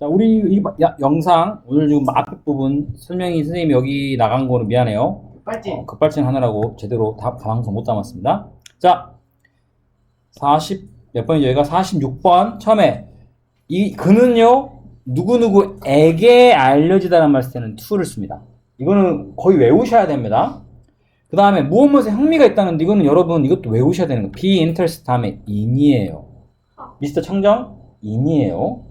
자, 우리 이 야- 영상 오늘 지금 앞에 부분 설명이 선생님이 여기 나간 거는 미안해요. 빨지. 어, 급발진 하느라고 제대로 다 방송 못 담았습니다. 자, 40, 몇 번이죠? 여기가 46번. 처음에, 이, 그는요, 누구누구에게 알려지다는 말쓸 때는 to를 씁니다. 이거는 거의 외우셔야 됩니다. 그 다음에 무엇 무엇에 흥미가 있다는데 이거는 여러분 이것도 외우셔야 되는 거. be interest 다음에 in이에요. 미스터 청정? in이에요.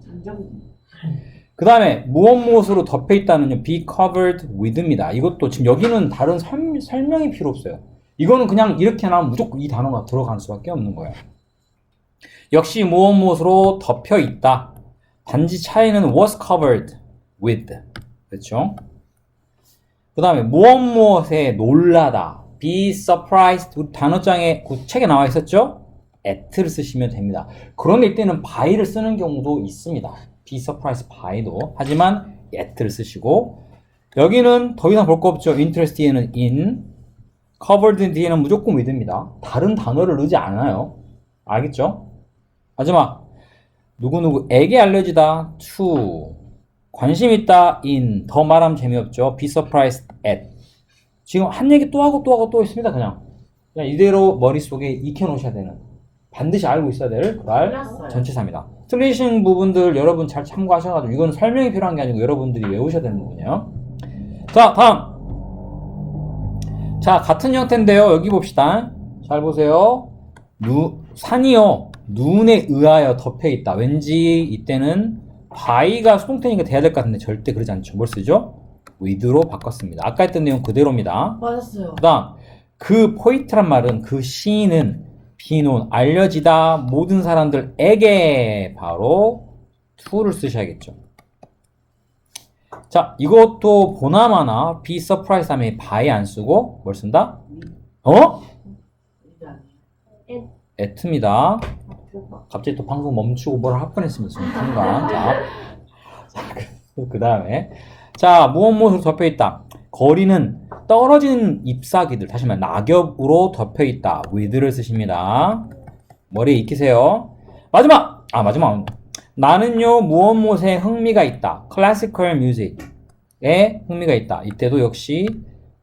그 다음에 무엇 무엇으로 덮여 있다는요 be covered with입니다. 이것도 지금 여기는 다른 설, 설명이 필요 없어요. 이거는 그냥 이렇게 나오면 무조건 이 단어가 들어갈 수밖에 없는 거예요. 역시 무엇 무엇으로 덮여 있다. 단지 차이는 was covered with. 그렇죠? 그 다음에 무엇 무엇에 놀라다. be surprised. 그 단어장에 그 책에 나와 있었죠? at를 쓰시면 됩니다. 그런데 이때는 by를 쓰는 경우도 있습니다. Be surprised by도. 하지만 at를 쓰시고 여기는 더 이상 볼 거 없죠. interest 뒤에는 in, covered 뒤에는 무조건 with입니다. 다른 단어를 넣지 않아요. 알겠죠? 마지막 누구누구에게 알려지다 to 관심 있다 in 더 말하면 재미없죠. be surprised at 지금 한 얘기 또 하고 또 하고 또 있습니다. 그냥 그냥 이대로 머릿속에 익혀 놓으셔야 되는 반드시 알고 있어야 될 그럴 몰랐어요. 전치사입니다. 틀리신 부분들 여러분 잘 참고하셔가지고 이거는 설명이 필요한 게 아니고 여러분들이 외우셔야 되는 부분이에요. 자 다음 자 같은 형태인데요. 여기 봅시다. 잘 보세요. 누 산이요 눈에 의하여 덮여 있다. 왠지 이때는 by가 수동태니까 돼야 될 것 같은데 절대 그러지 않죠. 뭘 쓰죠? with로 바꿨습니다. 아까 했던 내용 그대로입니다. 맞았어요. 그 다음, 그 포인트란 말은 그 시인은 비논, 알려지다 모든 사람들에게 바로 to를 쓰셔야겠죠. 자, 이것도 보나마나 be surprised 하면 by 안 쓰고 뭘 쓴다? 어? at입니다. 갑자기 또 방송 멈추고 뭘 할 뻔했습니다. 지금 순간. 자, 그 다음에. 자, 무엇 무엇으로 덮여 있다. 거리는 떨어진 잎사귀들, 다시 말해, 낙엽으로 덮여 있다. with를 쓰십니다. 머리에 익히세요. 마지막! 아, 마지막. 나는요, 무엇 무엇에 흥미가 있다. classical music에 흥미가 있다. 이때도 역시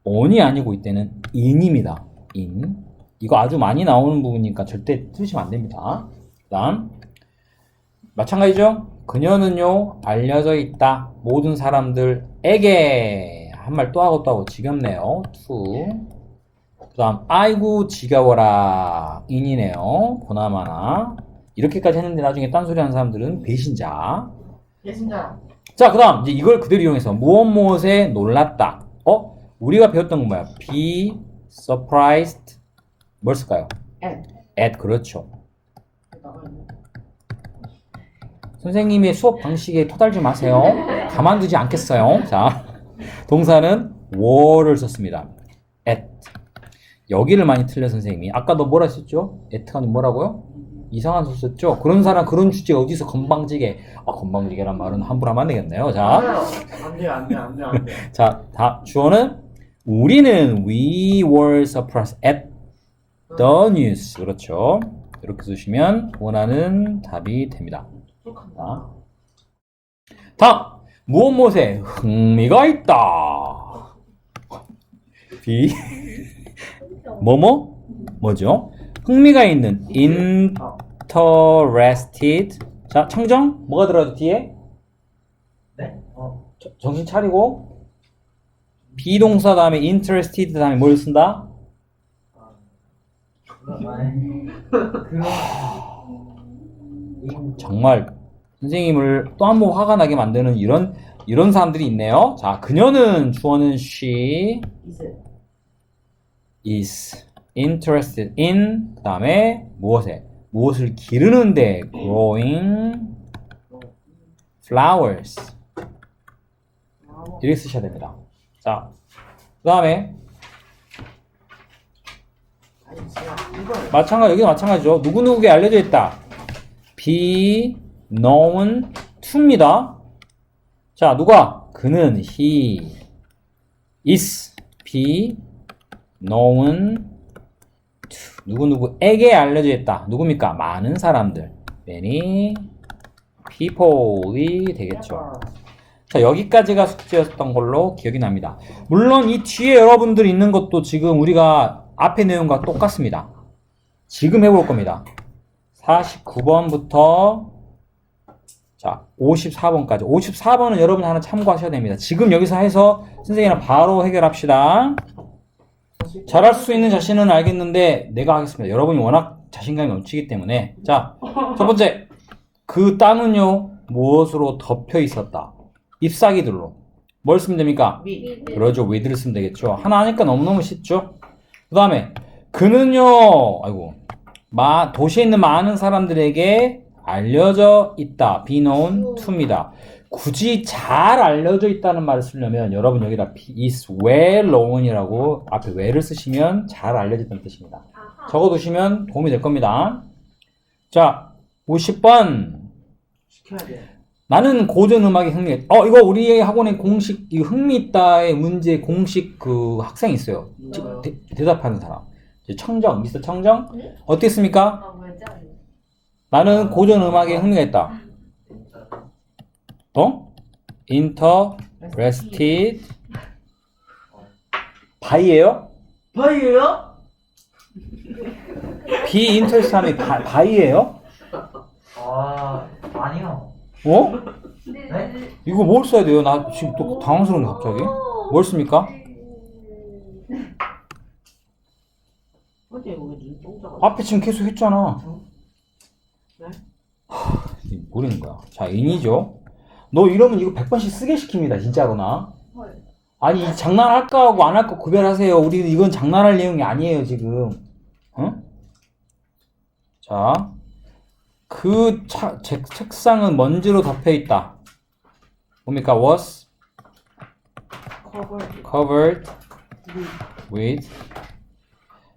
on이 아니고 이때는 in입니다. in. 이거 아주 많이 나오는 부분이니까 절대 틀리시면 안 됩니다. 그 다음. 마찬가지죠? 그녀는요, 알려져 있다. 모든 사람들에게. 한 말 또 하고 또 하고 지겹네요. to. 그 다음, 아이고, 지겨워라. 인이네요. 보나마나. 이렇게까지 했는데 나중에 딴소리 하는 사람들은 배신자. 예신자. 자, 그 다음, 이제 이걸 그대로 이용해서 무엇 무엇에 놀랐다. 어? 우리가 배웠던 건 뭐야? be surprised. 뭘 쓸까요? 앤. at, 그렇죠. 선생님의 수업 방식에 토달 지 마세요. 가만두지 않겠어요. 자, 동사는 were를 썼습니다. at. 여기를 많이 틀려 선생님이. 아까 너 뭐라 했었죠? at가 뭐라고요? 이상한 소 썼죠? 그런 사람, 그런 주제 어디서 건방지게. 아, 건방지게란 말은 함부로 하면 안 되겠네요. 자, 안 돼요, 안 돼요, 안 돼요, 안 돼요. 자, 다, 주어는 우리는 we were surprised at the news. 그렇죠. 이렇게 쓰시면 원하는 답이 됩니다. 자, 다음 무엇 무엇에 흥미가 있다. B 뭐뭐 뭐죠? 흥미가 있는 interested 자 청정 뭐가 들어가도 뒤에 네? 어. 저- 정신 차리고 비동사 다음에 interested 다음에 뭘 쓴다? 정말 선생님을 또 한 번 화가 나게 만드는 이런 이런 사람들이 있네요. 자, 그녀는 주어는 she is interested in 그다음에 무엇에 무엇을 기르는데 growing flowers 이렇게 쓰셔야 됩니다. 자, 그다음에 마찬가지 여기도 마찬가지죠. 누구 누구에게 알려져 있다. be known to입니다. 자, 누가? 그는 he is be known to 누구 누구에게 알려져 있다. 누굽니까? 많은 사람들. many people이 되겠죠. 자, 여기까지가 숙제였던 걸로 기억이 납니다. 물론 이 뒤에 여러분들 있는 것도 지금 우리가 앞의 내용과 똑같습니다. 지금 해볼 겁니다. 49번부터 자, 54번까지. 54번은 여러분이 하나 참고하셔야 됩니다. 지금 여기서 해서 선생님이랑 바로 해결합시다. 잘할 수 있는 자신은 알겠는데 내가 하겠습니다. 여러분이 워낙 자신감이 넘치기 때문에 자, 첫 번째 그 땅은요 무엇으로 덮여 있었다. 잎사귀들로 뭘 쓰면 됩니까? 미. 그러죠. with를 쓰면 되겠죠. 하나 하니까 너무너무 쉽죠. 그 다음에 그는요, 아이고, 마, 도시에 있는 많은 사람들에게 알려져 있다. be known to입니다. 굳이 잘 알려져 있다는 말을 쓰려면 여러분 여기다 is well known이라고 앞에 well을 쓰시면 잘 알려졌다는 뜻입니다. 적어두시면 도움이 될 겁니다. 자, 50번. 시켜야 돼. 나는 고전 음악에 흥미, 어, 이거 우리 학원에 공식, 이 흥미 있다의 문제 공식 그 학생 있어요. 대, 대답하는 사람. 청정, 미스터 청정? 네? 어떻게 씁니까? 나는 고전 음악에 흥미가 있다. 어? interested by예요? 바이에요? be interested 하면 바, by예요? 아 아니요. 어? 네. 이거 뭘 써야 돼요? 나 지금 또 당황스러운데 갑자기. 뭘 씁니까? 어제 왜 눈동자가? 앞에 지금 계속 했잖아. 네? 하, 이게 모르는 거야. 자, 인이죠. 너 이러면 이거 100번씩 쓰게 시킵니다, 진짜로나. 헐. 아니, 이 장난할까 하고 안 할까 구별하세요. 우리 이건 장난할 내용이 아니에요, 지금. 어? 자, 그 차, 제, 책상은 먼지로 덮여 있다. 뭡니까? was covered with.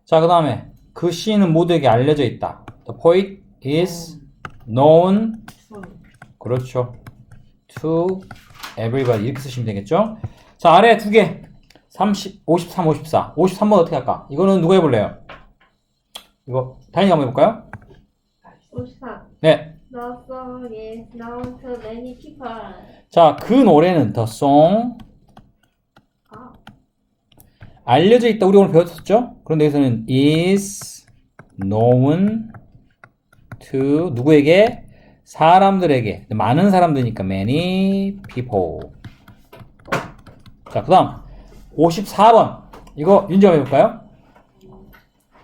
자, 그 다음에 그 시인은 모두에게 알려져 있다. The poet is known 그렇죠. To everybody 이렇게 쓰시면 되겠죠? 자 아래 두 개. 30, 53, 54. 53번 어떻게 할까? 이거는 누가 해볼래요? 이거 다인이 한번 해볼까요? 오십사. 네. The song is known to many people. 자 그 노래는 the song 아, 알려져 있다. 우리 오늘 배웠었죠? 그런데 여기서는 is known to 누구에게? 사람들에게. 많은 사람들이니까 many people. 자, 그 다음 54번. 이거 윤정 해볼까요?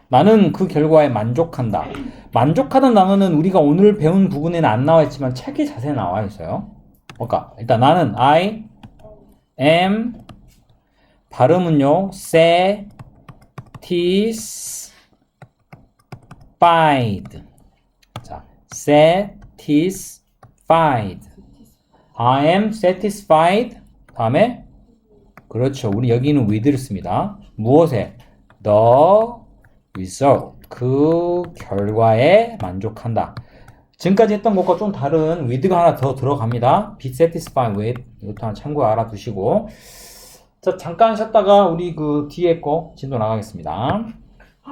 나는 그 결과에 만족한다. 만족하다는 단어는 우리가 오늘 배운 부분에는 안 나와 있지만 책에 자세히 나와 있어요. 그러니까 일단 나는 I am 발음은요, satisfied. 자, satisfied. I am satisfied. 다음에, 그렇죠. 우리 여기는 with를 씁니다. 무엇에? The result. 그 결과에 만족한다. 지금까지 했던 것과 좀 다른 with가 하나 더 들어갑니다. be satisfied with. 이것도 하나 참고 알아두시고. 자, 잠깐 쉬었다가 우리 그 뒤에 거 진도 나가겠습니다.